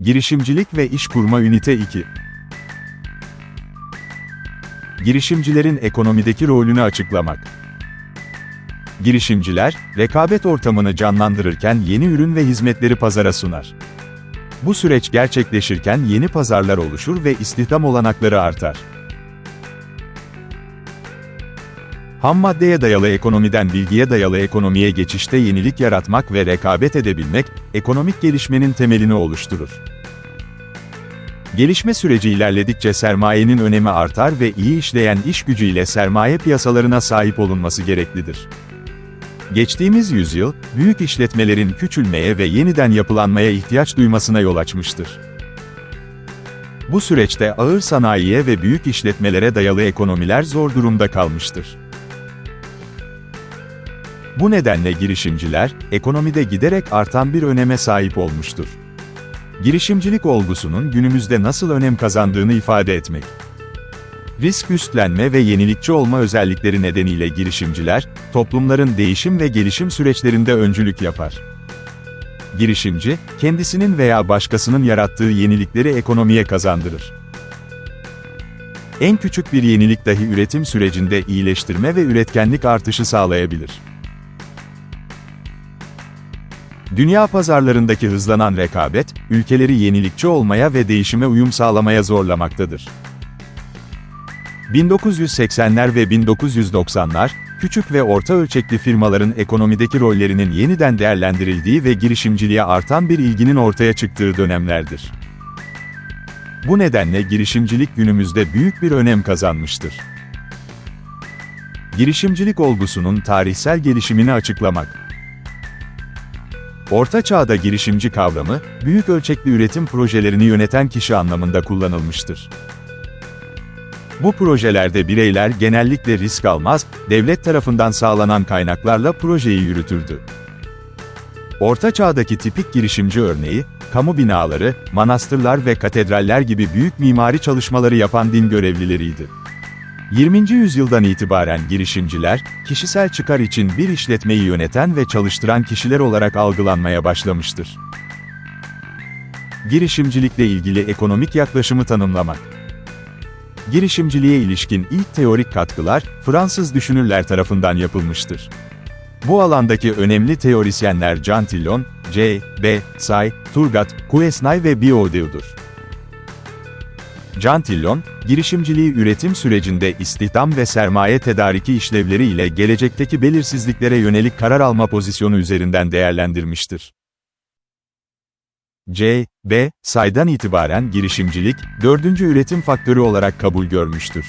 Girişimcilik ve İş Kurma Ünite 2 Girişimcilerin ekonomideki rolünü açıklamak. Girişimciler, rekabet ortamını canlandırırken yeni ürün ve hizmetleri pazara sunar. Bu süreç gerçekleşirken yeni pazarlar oluşur ve istihdam olanakları artar. Ham maddeye dayalı ekonomiden bilgiye dayalı ekonomiye geçişte yenilik yaratmak ve rekabet edebilmek, ekonomik gelişmenin temelini oluşturur. Gelişme süreci ilerledikçe sermayenin önemi artar ve iyi işleyen iş gücüyle sermaye piyasalarına sahip olunması gereklidir. Geçtiğimiz yüzyıl, büyük işletmelerin küçülmeye ve yeniden yapılanmaya ihtiyaç duymasına yol açmıştır. Bu süreçte ağır sanayiye ve büyük işletmelere dayalı ekonomiler zor durumda kalmıştır. Bu nedenle girişimciler, ekonomide giderek artan bir öneme sahip olmuştur. Girişimcilik olgusunun günümüzde nasıl önem kazandığını ifade etmek. Risk üstlenme ve yenilikçi olma özellikleri nedeniyle girişimciler, toplumların değişim ve gelişim süreçlerinde öncülük yapar. Girişimci, kendisinin veya başkasının yarattığı yenilikleri ekonomiye kazandırır. En küçük bir yenilik dahi üretim sürecinde iyileştirme ve üretkenlik artışı sağlayabilir. Dünya pazarlarındaki hızlanan rekabet, ülkeleri yenilikçi olmaya ve değişime uyum sağlamaya zorlamaktadır. 1980'ler ve 1990'lar, küçük ve orta ölçekli firmaların ekonomideki rollerinin yeniden değerlendirildiği ve girişimciliğe artan bir ilginin ortaya çıktığı dönemlerdir. Bu nedenle girişimcilik günümüzde büyük bir önem kazanmıştır. Girişimcilik olgusunun tarihsel gelişimini açıklamak. Orta Çağ'da girişimci kavramı, büyük ölçekli üretim projelerini yöneten kişi anlamında kullanılmıştır. Bu projelerde bireyler genellikle risk almaz, devlet tarafından sağlanan kaynaklarla projeyi yürütürdü. Orta Çağ'daki tipik girişimci örneği, kamu binaları, manastırlar ve katedraller gibi büyük mimari çalışmaları yapan din görevlileriydi. 20. yüzyıldan itibaren girişimciler, kişisel çıkar için bir işletmeyi yöneten ve çalıştıran kişiler olarak algılanmaya başlamıştır. Girişimcilikle ilgili ekonomik yaklaşımı tanımlamak. Girişimciliğe ilişkin ilk teorik katkılar, Fransız düşünürler tarafından yapılmıştır. Bu alandaki önemli teorisyenler Jean Tillon, C. B. Say, Turgot, Quesnay ve Biot Jean Tillon, girişimciliği üretim sürecinde istihdam ve sermaye tedariki işlevleri ile gelecekteki belirsizliklere yönelik karar alma pozisyonu üzerinden değerlendirmiştir. C. B. Say'dan itibaren girişimcilik, dördüncü üretim faktörü olarak kabul görmüştür.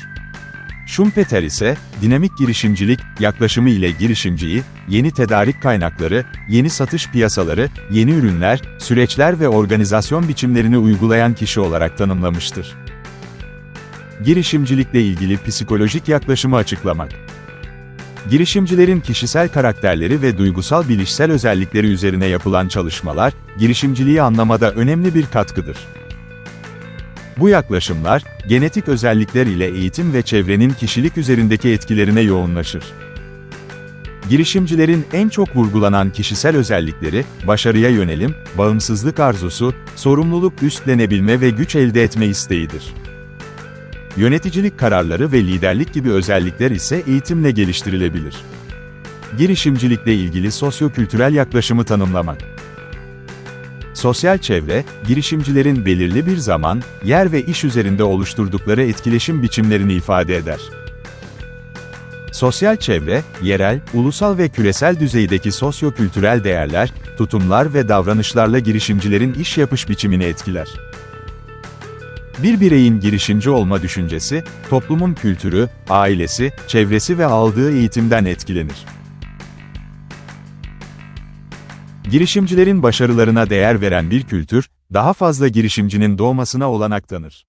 Schumpeter ise, dinamik girişimcilik yaklaşımı ile girişimciyi, yeni tedarik kaynakları, yeni satış piyasaları, yeni ürünler, süreçler ve organizasyon biçimlerini uygulayan kişi olarak tanımlamıştır. Girişimcilikle ilgili psikolojik yaklaşımı açıklamak. Girişimcilerin kişisel karakterleri ve duygusal bilişsel özellikleri üzerine yapılan çalışmalar, girişimciliği anlamada önemli bir katkıdır. Bu yaklaşımlar, genetik özellikler ile eğitim ve çevrenin kişilik üzerindeki etkilerine yoğunlaşır. Girişimcilerin en çok vurgulanan kişisel özellikleri, başarıya yönelim, bağımsızlık arzusu, sorumluluk üstlenebilme ve güç elde etme isteğidir. Yöneticilik kararları ve liderlik gibi özellikler ise eğitimle geliştirilebilir. Girişimcilikle ilgili sosyokültürel yaklaşımı tanımlamak. Sosyal çevre, girişimcilerin belirli bir zaman, yer ve iş üzerinde oluşturdukları etkileşim biçimlerini ifade eder. Sosyal çevre, yerel, ulusal ve küresel düzeydeki sosyokültürel değerler, tutumlar ve davranışlarla girişimcilerin iş yapış biçimini etkiler. Bir bireyin girişimci olma düşüncesi, toplumun kültürü, ailesi, çevresi ve aldığı eğitimden etkilenir. Girişimcilerin başarılarına değer veren bir kültür, daha fazla girişimcinin doğmasına olanak tanır.